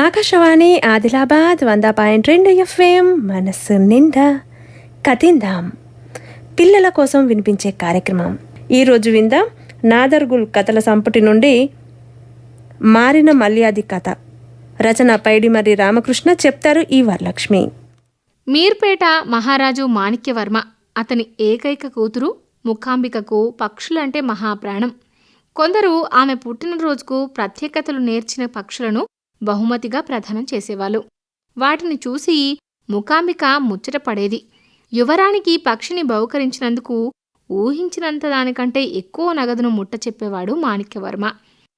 ఆకాశవాణి ఆదిలాబాద్ వంద పాయింట్ రెండు ఎఫ్ఎం మనస్సు నిండా కథిందాం పిల్లల కోసం వినిపించే కార్యక్రమం ఈరోజు విందాం నాదర్గుల్ కథల సంపుటి నుండి మారిన మల్యాది కథ రచన పైడిమర్రి రామకృష్ణ చెప్తారు ఈ వరలక్ష్మి మీర్పేట మహారాజు మాణిక్యవర్మ అతని ఏకైక కూతురు ముఖాంబికకు పక్షులంటే మహాప్రాణం కొందరు ఆమె పుట్టినరోజుకు ప్రత్యేకతలు నేర్చిన పక్షులను బహుమతిగా ప్రదానం చేసేవాళ్ళు. వాటిని చూసి ముఖాంబిక ముచ్చట పడేది. యువరానికి పక్షిని బహుకరించినందుకు ఊహించినంత దానికంటే ఎక్కువ నగదును ముట్ట చెప్పేవాడు మాణిక్యవర్మ.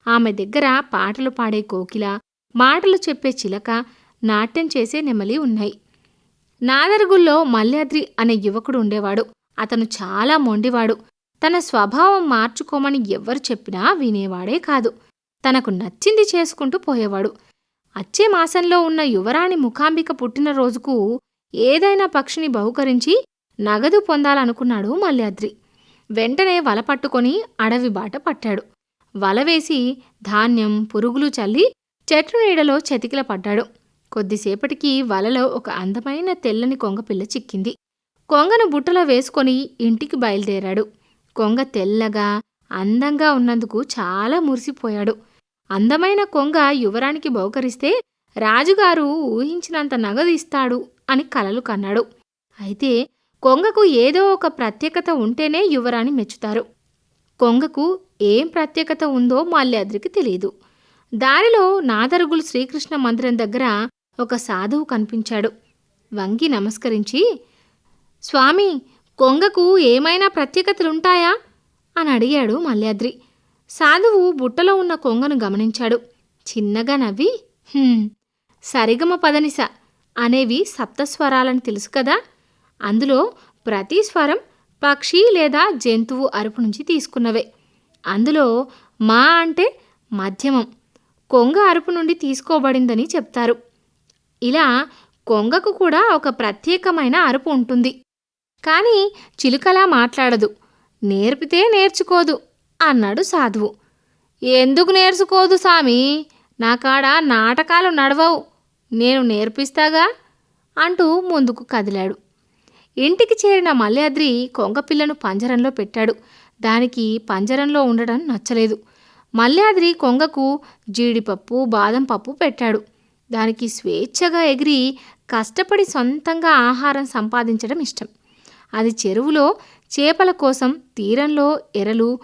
ఆమె దగ్గర పాటలు పాడే కోకిల మాటలు చెప్పే చిలక నాట్యం చేసే నెమలి ఉన్నాయి. నాదరుగుల్లో మల్యాద్రి అనే యువకుడు ఉండేవాడు. అతను చాలా మొండివాడు. తన స్వభావం మార్చుకోమని ఎవ్వరు చెప్పినా వినేవాడే కాదు. తనకు నచ్చింది చేసుకుంటూ పోయేవాడు. అచ్చే మాసంలో ఉన్న యువరాణి ముఖాంబిక పుట్టినరోజుకు ఏదైనా పక్షిని బహుకరించి నగదు పొందాలనుకున్నాడు మల్యాద్రి. వెంటనే వల పట్టుకొని అడవి బాట పట్టాడు. వల వేసి ధాన్యం పురుగులు చల్లి చెట్టు నీడలో చతికిల పడ్డాడు. కొద్దిసేపటికి వలలో ఒక అందమైన తెల్లని కొంగపిల్ల చిక్కింది. కొంగను బుట్టలో వేసుకొని ఇంటికి బయలుదేరాడు. కొంగ తెల్లగా అందంగా ఉన్నందుకు చాలా మురిసిపోయాడు. అందమైన కొంగ యువరానికి బహుకరిస్తే రాజుగారు ఊహించినంత నగదు ఇస్తాడు అని కలలు కన్నాడు. అయితే కొంగకు ఏదో ఒక ప్రత్యేకత ఉంటేనే యువరాణి మెచ్చుతారు. కొంగకు ఏం ప్రత్యేకత ఉందో మాల్యాద్రికి తెలియదు దారిలో నాదరుగులు శ్రీకృష్ణ మందిరం దగ్గర ఒక సాధువు కనిపించాడు. వంగి నమస్కరించి స్వామి కొంగకు ఏమైనా ప్రత్యేకతలుంటాయా? అని అడిగాడు మల్యాద్రి. సాధువు బుట్టలో ఉన్న కొంగను గమనించాడు. చిన్నగా నవ్వి సరిగమ పదనిస. అనేవి సప్తస్వరాలని తెలుసు కదా. అందులో ప్రతి స్వరం పక్షి లేదా జంతువు అరుపు నుంచి తీసుకున్నవే. అందులో మా అంటే మధ్యమం. కొంగ అరుపు నుండి తీసుకోబడిందని చెప్తారు. ఇలా కొంగకు కూడా ఒక ప్రత్యేకమైన అరుపు ఉంటుంది. కానీ చిలుకలా మాట్లాడదు. నేర్పితే నేర్చుకోదు. అన్నాడు సాధువు. ఎందుకు నేర్చుకోదు సామి? నాకాడ నాటకాలు నడవవు. నేను నేర్పిస్తాగా? అంటూ ముందుకు కదిలాడు. ఇంటికి చేరిన మల్యాద్రి కొంగపిల్లను పంజరంలో పెట్టాడు. దానికి పంజరంలో ఉండడం నచ్చలేదు. మల్యాద్రి కొంగకు జీడిపప్పు బాదం పప్పు పెట్టాడు. దానికి స్వేచ్ఛగా ఎగిరి కష్టపడి సొంతంగా ఆహారం సంపాదించడం ఇష్టం. అది చెరువులో చేపల కోసం తీరంలో ఎరలు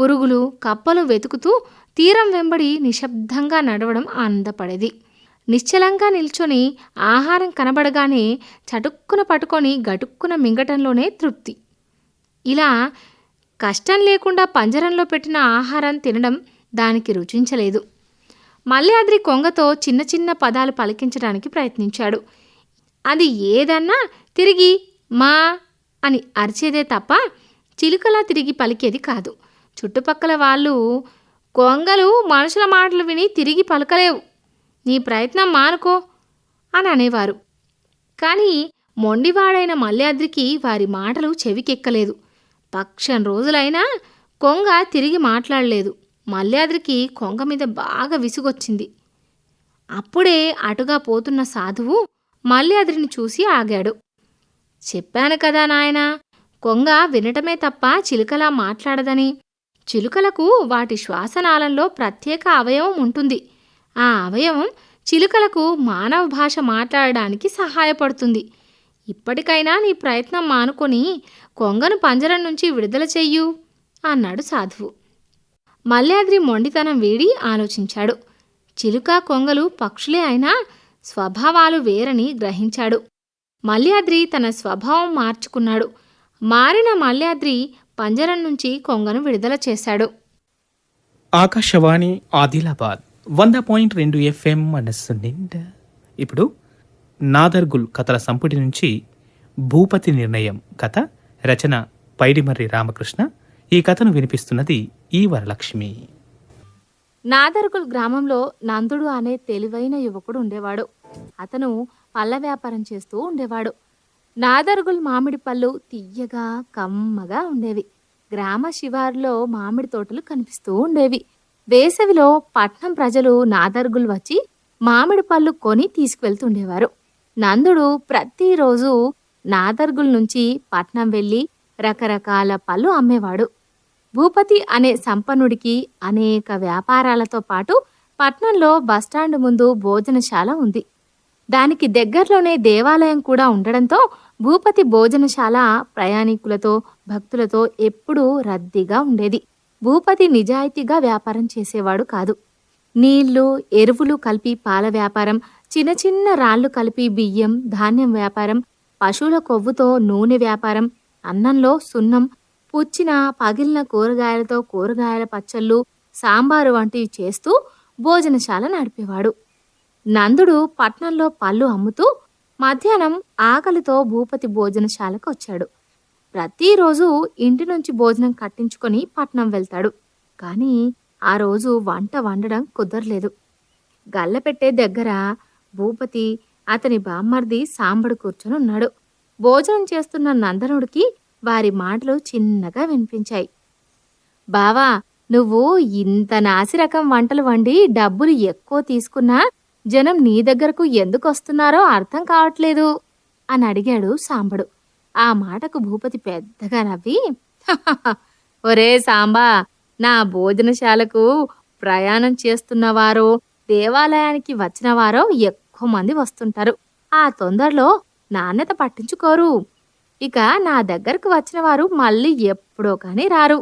పురుగులు కప్పలు వెతుకుతూ తీరం వెంబడి నిశ్శబ్దంగా నడవడం ఆనందపడేది. నిశ్చలంగా నిల్చొని ఆహారం కనబడగానే చటుక్కున పట్టుకొని గటుక్కున మింగటంలోనే తృప్తి. ఇలా కష్టం లేకుండా పంజరంలో పెట్టిన ఆహారం తినడం దానికి రుచించలేదు. మల్లాద్రి కొంగతో చిన్న చిన్న పదాలు పలికించడానికి ప్రయత్నించాడు. అది ఏదన్నా తిరిగి మా అని అరిచేదే తప్ప చిలుకలా తిరిగి పలికేది కాదు. చుట్టుపక్కల వాళ్ళు కొంగలు మనుషుల మాటలు విని తిరిగి పలకలేవు. నీ ప్రయత్నం మానుకో అని అనేవారు. కానీ మొండివాడైన మల్యాద్రికి వారి మాటలు చెవికెక్కలేదు. పక్షం రోజులైనా కొంగ తిరిగి మాట్లాడలేదు. మల్యాద్రికి కొంగ మీద బాగా విసుగొచ్చింది. అప్పుడే అటుగా పోతున్న సాధువు మల్యాద్రిని చూసి ఆగాడు. చెప్పాను కదా నాయనా కొంగ వినటమే తప్ప చిలుకలా మాట్లాడదని చిలుకలకు వాటి శ్వాసనాళంలో ప్రత్యేక అవయవం ఉంటుంది. ఆ అవయవం చిలుకలకు మానవ భాష మాట్లాడడానికి సహాయపడుతుంది. ఇప్పటికైనా నీ ప్రయత్నం మానుకొని కొంగను పంజరం నుంచి విడుదల చెయ్యు అన్నాడు సాధువు. మల్లాద్రి మొండితనం వీడి ఆలోచించాడు. చిలుక కొంగలు పక్షులే అయినా స్వభావాలు వేరని గ్రహించాడు. మల్యాద్రి తన స్వభావం మార్చుకున్నాడు. మారిన మల్యాద్రి పంజరం నుంచి కొంగను విడుదల చేశాడు. ఆకాశవాణి ఆదిలాబాద్ వంద పాయింట్ రెండు ఎఫ్ఎం మనస్సు నిండా. ఇప్పుడు నాదర్గుల్ కథల సంపుటి నుంచి భూపతి నిర్ణయం కథ రచన పైడిమర్రి రామకృష్ణ. ఈ కథను వినిపిస్తున్నది ఈ వరలక్ష్మి. నాదర్గుల్ గ్రామంలో నందుడు అనే తెలివైన యువకుడు ఉండేవాడు. అతను పళ్ళ వ్యాపారం చేస్తూ ఉండేవాడు. నాదర్గుల్ మామిడి పళ్ళు తీయగా కమ్మగా ఉండేవి. గ్రామ శివారులో మామిడి తోటలు కనిపిస్తూ ఉండేవి. వేసవిలో పట్నం ప్రజలు నాదర్గుల్ వచ్చి మామిడి పళ్ళు కొని తీసుకువెళ్తుండేవారు. నందుడు ప్రతిరోజు నాదర్గుల్ నుంచి పట్నం వెళ్ళి రకరకాల పళ్ళు అమ్మేవాడు. భూపతి అనే సంపన్నుడికి అనేక వ్యాపారాలతో పాటు పట్నంలో బస్టాండ్ ముందు భోజనశాల ఉంది. దానికి దగ్గరలోనే దేవాలయం కూడా ఉండడంతో భూపతి భోజనశాల ప్రయాణికులతో భక్తులతో ఎప్పుడూ రద్దీగా ఉండేది. భూపతి నిజాయితీగా వ్యాపారం చేసేవాడు కాదు. నీళ్ళు ఎరువులు కలిపి పాల వ్యాపారం చిన్న చిన్న రాళ్ళు కలిపి బియ్యం ధాన్యం వ్యాపారం పశువుల కొవ్వుతో నూనె వ్యాపారం అన్నంలో సున్నం పుచ్చిన పగిలిన కూరగాయలతో కూరగాయల పచ్చళ్ళు సాంబారు వంటివి చేస్తూ భోజనశాల నడిపేవాడు. నందుడు పట్నంలో పళ్ళు అమ్ముతూ మధ్యాహ్నం ఆకలితో భూపతి భోజనశాలకు వచ్చాడు ప్రతిరోజు ఇంటి నుంచి భోజనం కట్టించుకొని పట్నం వెళ్తాడు. కానీ ఆ రోజు వంట వండడం కుదరలేదు. గల్లపెట్టే దగ్గర భూపతి అతని బామ్మర్ది సాంబడు కూర్చొని ఉన్నాడు. భోజనం చేస్తున్న నందనుడికి వారి మాటలు చిన్నగా వినిపించాయి. బావా నువ్వు ఇంత నాసిరకం వంటలు వండి డబ్బులు ఎక్కువ తీసుకున్నా జనం నీ దగ్గరకు ఎందుకు వస్తున్నారో అర్థం కావట్లేదు అని అడిగాడు సాంబడు. ఆ మాటకు భూపతి పెద్దగా నవ్వి ఒరే సాంబా నా భోజనశాలకు ప్రయాణం చేస్తున్నవారో దేవాలయానికి వచ్చినవారో ఎక్కువ మంది వస్తుంటారు. ఆ తొందరలో నాణ్యత పట్టించుకోరు. ఇక నా దగ్గరకు వచ్చిన వారు మళ్ళీ ఎప్పుడో కానీ రారు.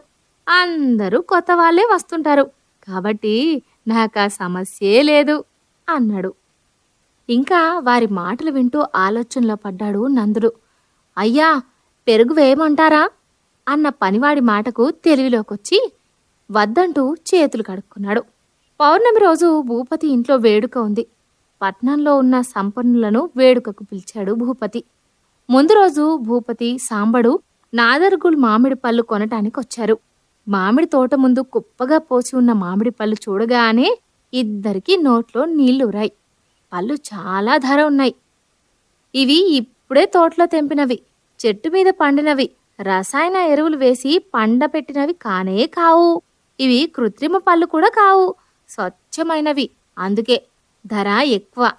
అందరూ కొత్త వాళ్ళే వస్తుంటారు. కాబట్టి నాకు ఆ సమస్యే లేదు. అన్నాడు. ఇంకా వారి మాటలు వింటూ ఆలోచనలో పడ్డాడు నందుడు. అయ్యా పెరుగు వేయమంటారా? అన్న పనివాడి మాటకు తెలివిలోకొచ్చి వద్దంటూ చేతులు కడుక్కున్నాడు. పౌర్ణమి రోజు భూపతి ఇంట్లో వేడుక ఉంది. పట్నంలో ఉన్న సంపన్నులను వేడుకకు పిలిచాడు భూపతి. ముందు రోజు భూపతి సాంబడు నాదర్గుల్ మామిడి పళ్ళు కొనటానికి వచ్చారు మామిడి తోట ముందు కుప్పగా పోసి ఉన్న మామిడి పళ్ళు చూడగానే ఇద్దరికి నోట్లో నీళ్ళురాయి పళ్ళు చాలా ధర ఉన్నాయి. ఇవి ఇప్పుడే తోటలో తెంపినవి. చెట్టు మీద పండినవి. రసాయన ఎరువులు వేసి పండపెట్టినవి కానే కావు. ఇవి కృత్రిమ పళ్ళు కూడా కావు. స్వచ్ఛమైనవి. అందుకే ధర ఎక్కువ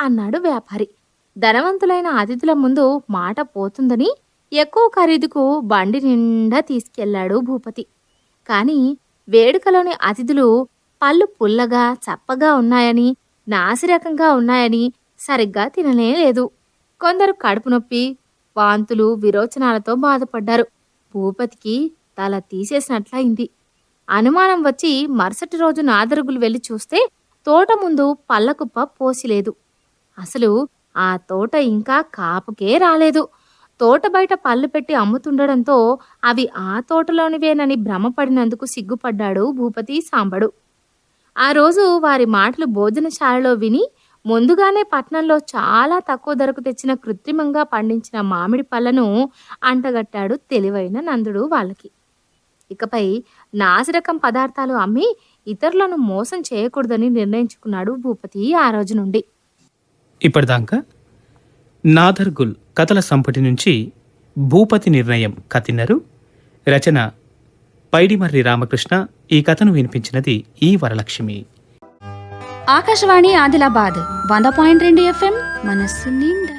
అన్నాడు వ్యాపారి. ధనవంతులైన అతిథుల ముందు మాట పోతుందని ఎక్కువ ఖరీదుకు బండి నిండా తీసుకెళ్ళాడు భూపతి. కాని వేడుకలోని అతిథులు పళ్ళు పుల్లగా చప్పగా ఉన్నాయని నాసిరకంగా ఉన్నాయని సరిగ్గా తినలేదు లేదు. కొందరు కడుపు నొప్పి వాంతులు విరోచనాలతో బాధపడ్డారు. భూపతికి తల తీసేసినట్లయింది. అనుమానం వచ్చి మరుసటి రోజు నాదరుగులు వెళ్ళి చూస్తే తోట ముందు పళ్ళకుప్ప పోసిలేదు. అసలు ఆ తోట ఇంకా కాపుకే రాలేదు. తోట బయట పళ్ళు పెట్టి అమ్ముతుండడంతో అవి ఆ తోటలోనివేనని భ్రమపడినందుకు సిగ్గుపడ్డాడు భూపతి సాంబడు. ఆ రోజు వారి మాటలు భోజనశాలలో విని ముందుగానే పట్నంలో చాలా తక్కువ ధరకు తెచ్చిన కృత్రిమంగా పండించిన మామిడి పళ్ళను అంటగట్టాడు తెలివైన నందుడు వాళ్ళకి. ఇకపై నాసిరకం పదార్థాలు అమ్మి ఇతరులను మోసం చేయకూడదని నిర్ణయించుకున్నాడు భూపతి ఆ రోజు నుండి. ఇప్పటిదాకా నాథర్గుల్ కథల సంపుటి నుంచి భూపతి నిర్ణయం కథినరు రచన పైడిమర్రి రామకృష్ణ ఈ కథను వినిపించినది ఈ వరలక్ష్మి. ఆకాశవాణి ఆదిలాబాద్ వంద పాయింట్ రెండు ఎఫ్ఎం మనస్సు నిండా.